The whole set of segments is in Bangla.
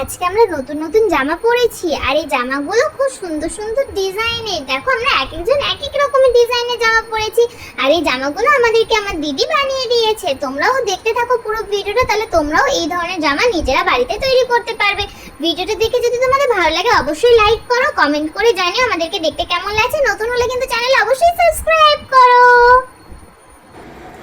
আজকে আমরা নতুন নতুন জামা পরেছি আর এই জামাগুলো খুব সুন্দর সুন্দর ডিজাইনের। দেখো আমরা এক একজন এক এক রকমের ডিজাইনের জামা পরেছি আর এই জামাগুলো আমাদেরকে আমার দিদি বানিয়ে দিয়েছে। তোমরাও দেখতে থাকো পুরো ভিডিওটা, তাহলে তোমরাও এই ধরনের জামা নিজেরা বাড়িতে তৈরি করতে পারবে। ভিডিওটা দেখে যদি তোমাদের ভালো লাগে অবশ্যই লাইক করো কমেন্ট করে জানিও আমাদেরকে দেখতে কেমন লাগছে। নতুন হলে কিন্তু চ্যানেল অবশ্যই সাবস্ক্রাইব করো।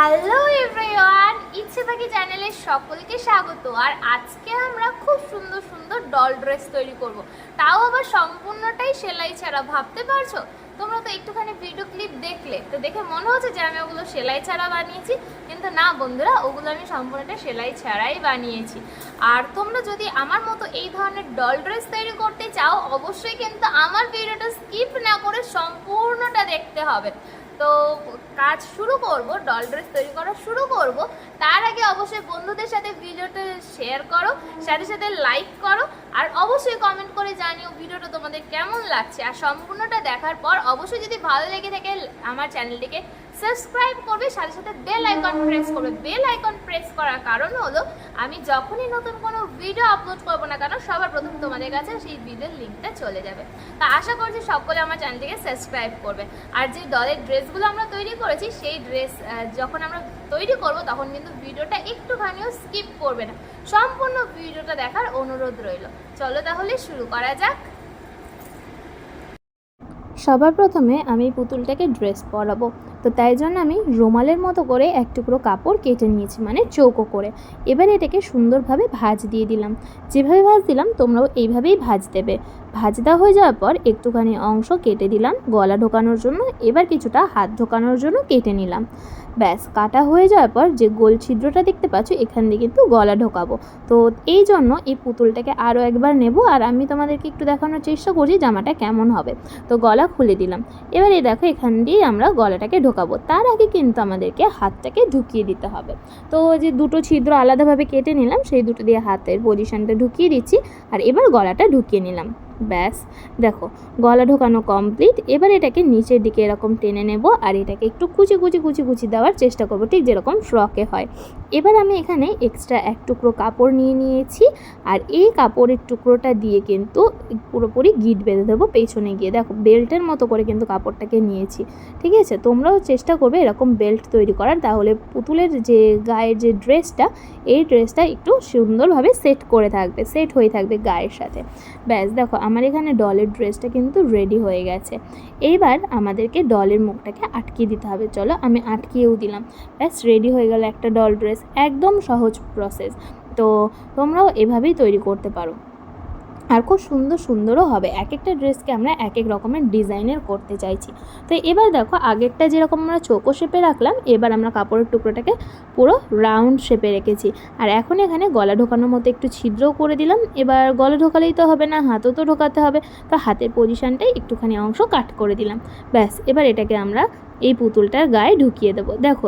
হ্যালো এভরিওয়ান ইচ্ছে থাকি চ্যানেলে সকলকে স্বাগত। আর আজকে আমরা খুব সুন্দর সুন্দর ডল ড্রেস তৈরি করব। তাও আবার সম্পূর্ণটাই সেলাই ছাড়া, ভাবতে পারছ? তোমরা তো একটুখানি ভিডিও ক্লিপ দেখলে। তো দেখে মনে হচ্ছে যে আমি ওগুলো সেলাই ছাড়া বানিয়েছি, কিন্তু না বন্ধুরা, ওগুলো আমি সম্পূর্ণটা সেলাই ছাড়াই বানিয়েছি। আর তোমরা যদি আমার মতো এই ধরনের ডল ড্রেস তৈরি করতে চাও, অবশ্যই কিন্তু আমার ভিডিওটা স্কিপ না করে সম্পূর্ণটা দেখতে হবে। তো কাজ শুরু করব ডল ড্রেস তৈরি করা শুরু করব তার আগে অবশ্যই বন্ধুদের সাথে ভিডিওটা শেয়ার করো, সাথে সাথে লাইক করো, আর অবশ্যই কমেন্ট করে জানিও ভিডিওটা তোমাদের কেমন লাগছে। আর সম্পূর্ণটা দেখার পর অবশ্যই যদি ভালো লেগে থাকে, আমার চ্যানেলটিকে সাবস্ক্রাইব করবে, সাথে সাথে বেল আইকন প্রেস করবে। বেল আইকন প্রেস করার কারণ হলো, আমি যখনই নতুন কোনো ভিডিও আপলোড করব না কেন, সবার প্রথম তোমাদের কাছে সেই ভিডিওর লিঙ্কটা চলে যাবে। তা আশা করছি সকলে আমার চ্যানেলটিকে সাবস্ক্রাইব করবে। আর যে দলের ড্রেসগুলো আমরা তৈরি করেছি, সেই ড্রেস যখন আমরা তৈরি করব, তখন কিন্তু ভিডিওটা একটুখানিও স্কিপ করবে না। সম্পূর্ণ ভিডিওটা দেখার অনুরোধ রইল। চলো তাহলে শুরু করা যাক। সবার প্রথমে আমি পুতুলটাকে ড্রেস পরাবো। তো তাই জন্য আমি রুমালের মতো করে এক টুকরো কাপড় কেটে নিয়েছি মানে চৌকো করে। এবার এটাকে সুন্দরভাবে ভাজ দিয়ে দিলাম। যেভাবে ভাজ দিলাম, তোমরাও এইভাবেই ভাজ দেবে। ভাঁজ দেওয়া হয়ে যাওয়ার পর একটুখানি অংশ কেটে দিলাম গলা ঢোকানোর জন্য। এবার কিছুটা হাত ঢোকানোর জন্য কেটে নিলাম। ব্যাস, কাটা হয়ে যাওয়ার পর যে গোল ছিদ্রটা দেখতে পাচ্ছ, এখান দিয়ে কিন্তু গলা ঢোকাবো। তো এই জন্য এই পুতুলটাকে আরও একবার নেব, আর আমি তোমাদেরকে একটু দেখানোর চেষ্টা করছি জামাটা কেমন হবে। তো গলা খুলে দিলাম। এবার এই দেখো, এখান দিয়ে আমরা গলাটাকে ঢোকাবো, তার আগে কিন্তু আমাদেরকে হাতটাকে ঢুকিয়ে দিতে হবে। তো যে দুটো ছিদ্র আলাদাভাবে কেটে নিলাম, সেই দুটো দিয়ে হাতের পজিশানটা ঢুকিয়ে দিচ্ছি, আর এবার গলাটা ঢুকিয়ে নিলাম। ব্যাস, দেখো, গলা ঢোকানো কমপ্লিট এবার এটাকে নিচের দিকে এরকম টেনে নেব, আর এটাকে একটু কুচি কুচি কুচি কুচি দেওয়ার চেষ্টা করব, ঠিক যেরকম ফ্রকে হয়। এবার আমি এখানে এক্সট্রা এক টুকরো কাপড় নিয়ে নিয়েছি, আর এই কাপড়ের টুকরোটা দিয়ে কিন্তু পুরোপুরি গিট বেঁধে দেবো পেছনে গিয়ে। দেখো, বেল্টের মতো করে কিন্তু কাপড়টাকে নিয়েছি, ঠিক আছে? তোমরাও চেষ্টা করবে এরকম বেল্ট তৈরি করার। তাহলে পুতুলের যে গায়ের যে ড্রেসটা, এই ড্রেসটা একটু সুন্দরভাবে সেট করে থাকবে, সেট হয়ে থাকবে গায়ের সাথে। ব্যাস, দেখো, আমার এখানে ডলের ড্রেসটা কিন্তু রেডি হয়ে গেছে। এইবার আমাদেরকে ডলের মুখটাকে আটকিয়ে দিতে হবে। চলো, আমি আটকিয়েও দিলাম। ব্যাস রেডি হয়ে গেল একটা ডল ড্রেস। একদম সহজ প্রসেস তো তোমরাও এভাবেই তৈরি করতে পারো। আর খুব সুন্দর সুন্দরও হবে। এক একটা ড্রেসকে আমরা এক এক রকমের ডিজাইনের করতে চাইছি। তো এবার দেখো, আগেরটা যেরকম আমরা চোখো শেপে রাখলাম, এবার আমরা কাপড়ের টুকরোটাকে পুরো রাউন্ড শেপে রেখেছি। আর এখন এখানে গলা ঢোকানোর মতো একটু ছিদ্রও করে দিলাম। এবার গলা ঢোকালেই তো হবে না, হাতও তো ঢোকাতে হবে। তো হাতের পজিশানটাই একটুখানি অংশ কাট করে দিলাম। ব্যাস, এবার এটাকে আমরা এই পুতুলটার গায়ে ঢুকিয়ে দেবো। দেখো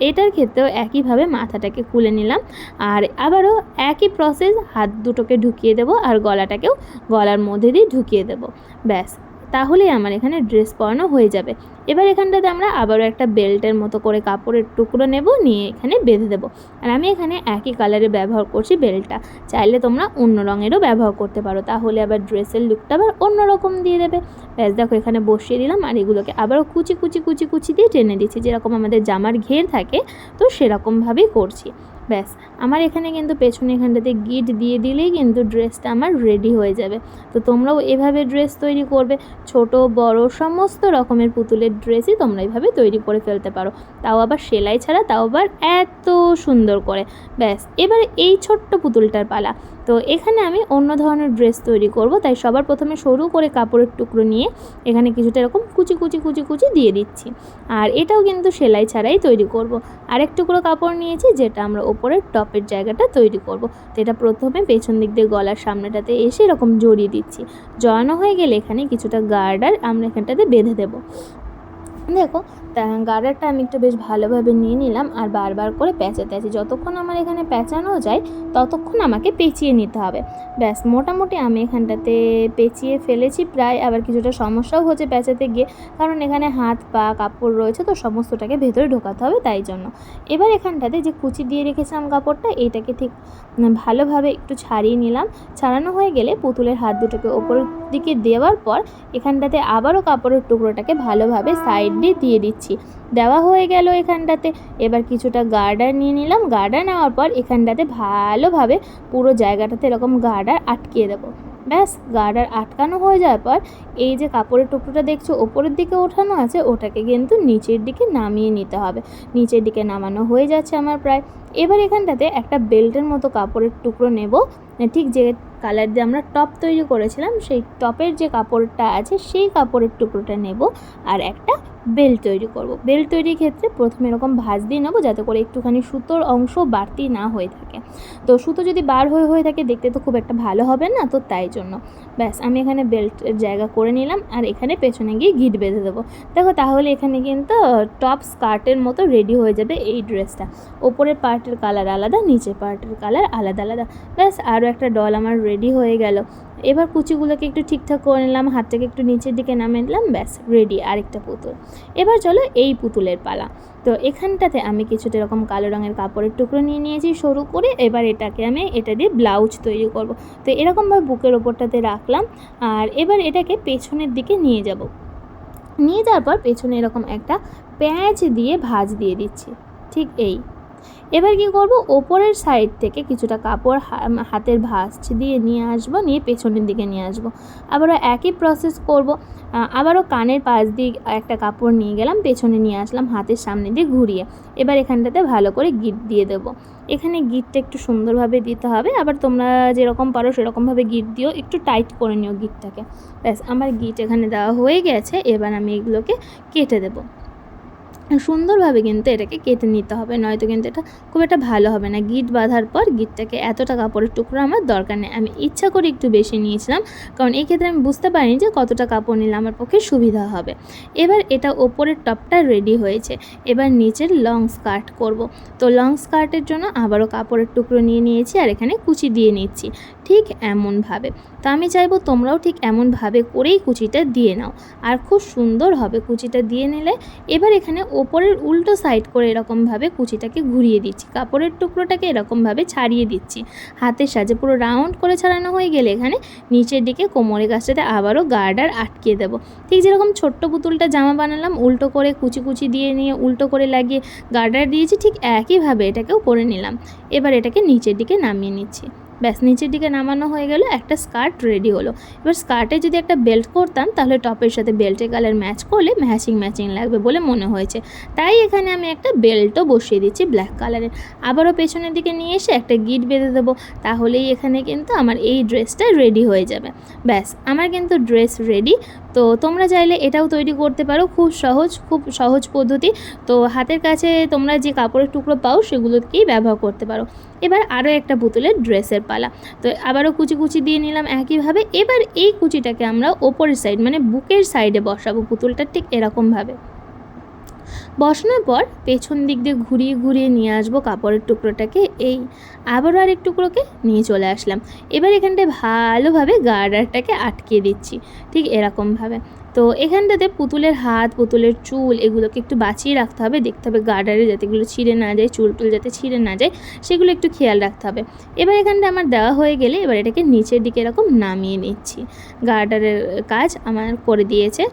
এটার ক্ষেত্রেও একইভাবে মাথাটাকে খুলে নিলাম আর আবারও একই প্রসেস হাত দুটোকে ঢুকিয়ে দেব আর গলাটাকেও গলার মধ্যে দিয়ে ঢুকিয়ে দেব। ব্যাস। তাহলেই আমার এখানে ড্রেস পরানো হয়ে যাবে। এবার এখানটাতে আমরা আবারও একটা বেল্টের মতো করে কাপড়ের টুকরো নেব, নিয়ে এখানে বেঁধে দেবো। আর আমি এখানে একই কালারে ব্যবহার করছি বেল্টটা। চাইলে তোমরা অন্য রঙেরও ব্যবহার করতে পারো। তাহলে আবার ড্রেসের লুকটা আবার অন্য রকম দিয়ে দেবে। ব্যাস, দেখো এখানে বসিয়ে দিলাম আর এগুলোকে আবারও কুচি কুচি কুচি কুচি দিয়ে টেনে দিচ্ছি। যেরকম আমাদের জামার ঘের থাকে, তো সেরকমভাবেই করছি। ব্যাস, আমার এখানে কিন্তু পেছনে এখানটাতে গিট দিয়ে দিলেই কিন্তু ড্রেসটা আমার রেডি হয়ে যাবে। তো তোমরাও এভাবে ড্রেস তৈরি করবে, ছোট, বড়, সমস্ত রকমের পুতুলের ড্রেসই তোমরা এইভাবে তৈরি করে ফেলতে পারো। তাও আবার সেলাই ছাড়া তাও আবার এত সুন্দর করে। ব্যাস, এবার এই ছোট্ট পুতুলটার পালা। তো এখানে আমি অন্য ধরনের ড্রেস তৈরি করব। তাই সবার প্রথমে সরু করে কাপড়ের টুকরো নিয়ে এখানে কিছুটা এরকম কুচি কুচি কুচি কুচি দিয়ে দিচ্ছি। আর এটাও কিন্তু সেলাই ছাড়াই তৈরি করব। আরেক টুকরো কাপড় নিয়েছি যেটা আমরা ওপরের টপের জায়গাটা তৈরি করব। তো এটা প্রথমে পেছন দিক দিয়ে গলার সামনেটাতে এসে এরকম জড়িয়ে দিচ্ছি। জড়ানো হয়ে গেলে এখানে কিছুটা গার্ডার আমরা এখানটাতে বেঁধে দেবো। দেখো গার্ডারটা আমি একটু বেশ ভালোভাবে নিয়ে নিলাম আর বারবার করে প্যাঁচাতে আছি। যতক্ষণ আমার এখানে প্যাঁচানো যায়, ততক্ষণ আমাকে পেঁচিয়ে নিতে হবে। ব্যাস, মোটামুটি আমি এখানটাতে পেঁচিয়ে ফেলেছি প্রায়। আবার কিছুটা সমস্যাও হচ্ছে প্যাঁচাতে গিয়ে, কারণ এখানে হাত, পা, কাপড় রয়েছে তো সমস্তটাকে ভেতরে ঢোকাতে হবে তাই জন্য। এবার এখানটাতে যে কুচি দিয়ে রেখেছিলাম কাপড়টা, এইটাকে ঠিক ভালোভাবে একটু ছাড়িয়ে নিলাম। ছাড়ানো হয়ে গেলে পুতুলের হাত দুটোকে ওপরের দিকে দেওয়ার পর, এখানটাতে আবারও কাপড়ের টুকরোটাকে ভালোভাবে সাইড দিয়ে দিয়ে দিচ্ছি। দেওয়া হয়ে গেল এখানটাতে। এবার কিছুটা গার্ডার নিয়ে নিলাম। গার্ডার নেওয়ার পর এখানটাতে ভালোভাবে পুরো জায়গাটাতে এরকম গার্ডার আটকিয়ে দেবো। ব্যাস, গার্ডার আটকানো হয়ে যাওয়ার পর এই যে কাপড়ের টুকরোটা দেখছ, ওপরের দিকে ওঠানো আছে, ওটাকে কিন্তু নিচের দিকে নামিয়ে নিতে হবে। নিচের দিকে নামানো হয়ে যাচ্ছে আমার প্রায়। এবার এখানটাতে একটা বেল্টের মতো কাপড়ের টুকরো নেব। ঠিক যে কালার দিয়ে আমরা টপ তৈরি করেছিলাম, সেই টপের যে কাপড়টা আছে, সেই কাপড়ের টুকরোটা নেব আর একটা বেল্ট তৈরি করব। বেল্ট তৈরির ক্ষেত্রে প্রথমে এরকম ভাঁজ দিয়ে নেব যাতে করে একটুখানি সুতোর অংশ বাড়তি না হয়ে থাকে। তো সুতো যদি বার হয়ে হয়ে থাকে, দেখতে তো খুব একটা ভালো হবে না, তো তাই জন্য। ব্যাস, আমি এখানে বেল্টের জায়গা করে নিলাম আর এখানে পেছনে গিয়ে গিট বেঁধে দেবো। দেখো তাহলে এখানে কিন্তু টপ স্কার্টের মতো রেডি হয়ে যাবে এই ড্রেসটা। ওপরের পার্টের কালার আলাদা, নিচের পার্টের কালার আলাদা আলাদা। ব্যাস আরও একটা ডল আমার রেডি হয়ে গেল। এবার কুচিগুলোকে একটু ঠিকঠাক করে নিলাম, হাতটাকে একটু নিচের দিকে নামিয়ে নিলাম, ব্যাস রেডি আরেকটা পুতুল। এবার চলো এই পুতুলের পালা। তো এখানটাতে আমি কিছুটা এরকম কালো রঙের কাপড়ের টুকরো নিয়ে নিয়েছি সরু করে, এবার এটাকে আমি এটা দিয়ে ব্লাউজ তৈরি করব। তো এরকমভাবে বুকের ওপরটাতে রাখলাম, আর এবার এটাকে পেছনের দিকে নিয়ে যাব। নিয়ে যাওয়ার পর পেছনে এরকম একটা প্যাঁচ দিয়ে ভাঁজ দিয়ে দিচ্ছি। ঠিক এই। এবার কি করব? ওপরের সাইড থেকে কিছুটা কাপড় হাতের ভাঁজ দিয়ে নিয়ে আসব, নিয়ে পেছনের দিকে নিয়ে আসব। আবারও একই প্রসেস করব। আবারও কানের পাশ দিয়ে একটা কাপড় নিয়ে গেলাম, পেছনে নিয়ে আসলাম, হাতের সামনে দিয়ে ঘুরিয়ে। এবার এখানটাতে ভালো করে গিট দিয়ে দেবো। এখানে গিটটা একটু সুন্দরভাবে দিতে হবে। আবার তোমরা যেরকম পারো সেরকমভাবে গিট দিও, একটু টাইট করে নিও গিটটাকে। ব্যাস, আমার গিট এখানে দেওয়া হয়ে গেছে। এবার আমি এগুলোকে কেটে দেবো। সুন্দরভাবে কিন্তু এটাকে কেটে নিতে হবে। নয়তো কিন্তু এটা খুব একটা ভালো হবে না। গিট বাঁধার পর গিটটাকে এতটা কাপড়ের টুকরো আমার দরকার নেই। আমি ইচ্ছা করে একটু বেশি নিয়েছিলাম, কারণ এই ক্ষেত্রে আমি বুঝতে পারিনি যে কতটা কাপড় নিলে আমার পক্ষে সুবিধা হবে। এবার এটা ওপরের টপটা রেডি হয়েছে। এবার নিচের লং স্কার্ট করব। তো লং স্কার্টের জন্য আবারও কাপড়ের টুকরো নিয়ে নিয়েছি আর এখানে কুচি দিয়ে নিচ্ছি। ঠিক এমনভাবে। তো আমি চাইব তোমরাও ঠিক এমনভাবে করেই কুচিটা দিয়ে নাও। আর খুব সুন্দর হবে কুচিটা দিয়ে নিলে। এবার এখানে ওপরের উল্টো সাইড করে এরকমভাবে কুচিটাকে ঘুরিয়ে দিচ্ছি। কাপড়ের টুকরোটাকে এরকমভাবে ছাড়িয়ে দিচ্ছি। হাতের সাজে পুরো রাউন্ড করে ছাড়ানো হয়ে গেলে এখানে নিচের দিকে কোমরের কাছটাতে আবারও গার্ডার আটকিয়ে দেবো। ঠিক যেরকম ছোট্ট পুতুলটা জামা বানালাম, উল্টো করে কুচি কুচি দিয়ে নিয়ে উল্টো করে লাগিয়ে গার্ডার দিয়েছি, ঠিক একইভাবে এটাকেও পরে নিলাম। এবার এটাকে নিচের দিকে নামিয়ে নিচ্ছি। ব্যাস, নিচের দিকে নামানো হয়ে গেল, একটা স্কার্ট রেডি হলো। এবার স্কার্টে যদি একটা বেল্ট করতাম, তাহলে টপের সাথে বেল্টের কালার ম্যাচ করলে ম্যাচিং ম্যাচিং লাগবে বলে মনে হয়েছে। তাই এখানে আমি একটা বেল্টও বসিয়ে দিচ্ছি ব্ল্যাক কালারের আবারও পেছনের দিকে নিয়ে এসে একটা গিট বেঁধে দেবো, তাহলেই এখানে কিন্তু আমার এই ড্রেসটা রেডি হয়ে যাবে। ব্যাস, আমার কিন্তু ড্রেস রেডি তো তোমরা চাইলে এটাও তৈরি করতে পারো। খুব সহজ খুব সহজ পদ্ধতি। তো হাতের কাছে তোমরা যে কাপড়ের টুকরো পাও, সেগুলোকেই ব্যবহার করতে পারো। এবার আরও একটা পুতুলের ড্রেসের পালা। তো আবারও কুচি কুচি দিয়ে নিলাম একইভাবে। এবার এই কুচিটাকে আমরা ওপরের সাইড মানে বুকের সাইডে বসাবো পুতুলটা ঠিক এরকমভাবে। বসানোর পর পেছন দিক দিয়ে ঘুরিয়ে ঘুরিয়ে নিয়ে আসব কাপড়ের টুকরোটাকে। এই আবারও আরেক টুকরোকে নিয়ে চলে আসলাম। এবার এখানটায় ভালোভাবে গার্ডারটাকে আটকিয়ে দিচ্ছি, ঠিক এরকমভাবে। তো এখানটাতে পুতুলের হাত, পুতুলের চুল এগুলোকে একটু বাঁচিয়ে রাখতে হবে। দেখতে হবে গার্ডারে যাতে এগুলো ছিঁড়ে না যায়, চুল টুল যাতে ছিঁড়ে না যায়, সেগুলো একটু খেয়াল রাখতে হবে। এবার এখানটা আমার দেওয়া হয়ে গেলে এবার এটাকে নিচের দিকে এরকম নামিয়ে নিচ্ছি। গার্ডারের কাজ আমার করে দিয়েছে।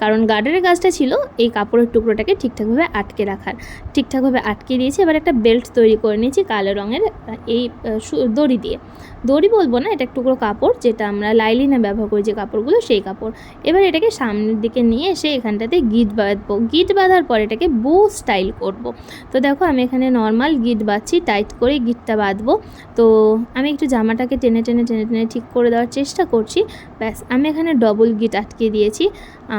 কারণ গার্ডারের কাজটা ছিল, এই কাপড়ের টুকরোটাকে ঠিকঠাকভাবে আটকে রাখার। ঠিকঠাকভাবে আটকে দিয়েছি, এবার একটা বেল্ট তৈরি করে নিয়েছি কালো রঙের, এই দড়ি দিয়ে। দড়ি বলব না, এটা টুকরো কাপড়, যেটা আমরা লাইলিনে ব্যবহার করি যে কাপড়গুলো, সেই কাপড়। এবার এটাকে সামনের দিকে নিয়ে এসে এখানটাতে গিট বাঁধবো। গিট বাঁধার পর এটাকে বো স্টাইল করব। তো দেখো, আমি এখানে নর্মাল গিট বাঁধছি টাইট করে গিটটা বাঁধবো। তো আমি একটু জামাটাকে টেনে টেনে টেনে টেনে ঠিক করে দেওয়ার চেষ্টা করছি। ব্যাস, আমি এখানে ডবল গিট আটকে দিয়েছি।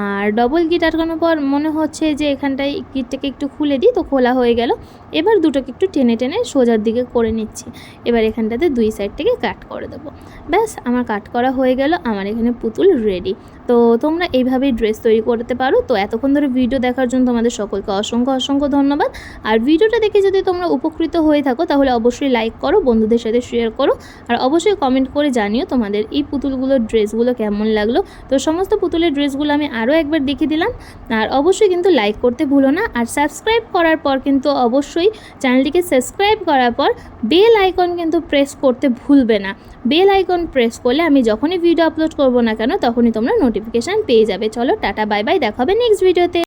আর ডবল গিট আটকানোর পর মনে হচ্ছে যে এখানটায় গিটটাকে একটু খুলে দিই, তো খোলা হয়ে গেল। এবার দুটোকে একটু টেনে টেনে সোজার দিকে করে নিচ্ছি। এবার এখানটাতে দুই সাইড থেকে কাট করে দেবো। ব্যাস, আমার কাট করা হয়ে গেল, আমার এখানে পুতুল রেডি তো তোমরা এইভাবেই ড্রেস তৈরি করতে পারো। তো এতক্ষণ ধরে ভিডিও দেখার জন্য তোমাদের সকলকে অসংখ্য অসংখ্য ধন্যবাদ। আর ভিডিওটা দেখে যদি তোমরা উপকৃত হয়ে থাকো, তাহলে অবশ্যই লাইক করো, বন্ধুদের সাথে শেয়ার করো। আর অবশ্যই কমেন্ট করে জানিও তোমাদের এই পুতুলগুলোর ড্রেসগুলো কেমন লাগল। তো সমস্ত পুতুলের ড্রেসগুলো আমি আরও একবার দেখিয়ে দিলাম। আর অবশ্যই কিন্তু লাইক করতে ভুলো না। আর সাবস্ক্রাইব করার পর কিন্তু অবশ্যই চ্যানেলটিকে সাবস্ক্রাইব করার পর বেল আইকন কিন্তু প্রেস করতে ভুলবে না। বেল আইকন প্রেস করলে আমি যখনই ভিডিও আপলোড করব না কেন, তখনই তোমরা নোটিফিকেশান পেয়ে যাবে। চলো, টাটা বাই বাই দেখাবে নেক্সট ভিডিওতে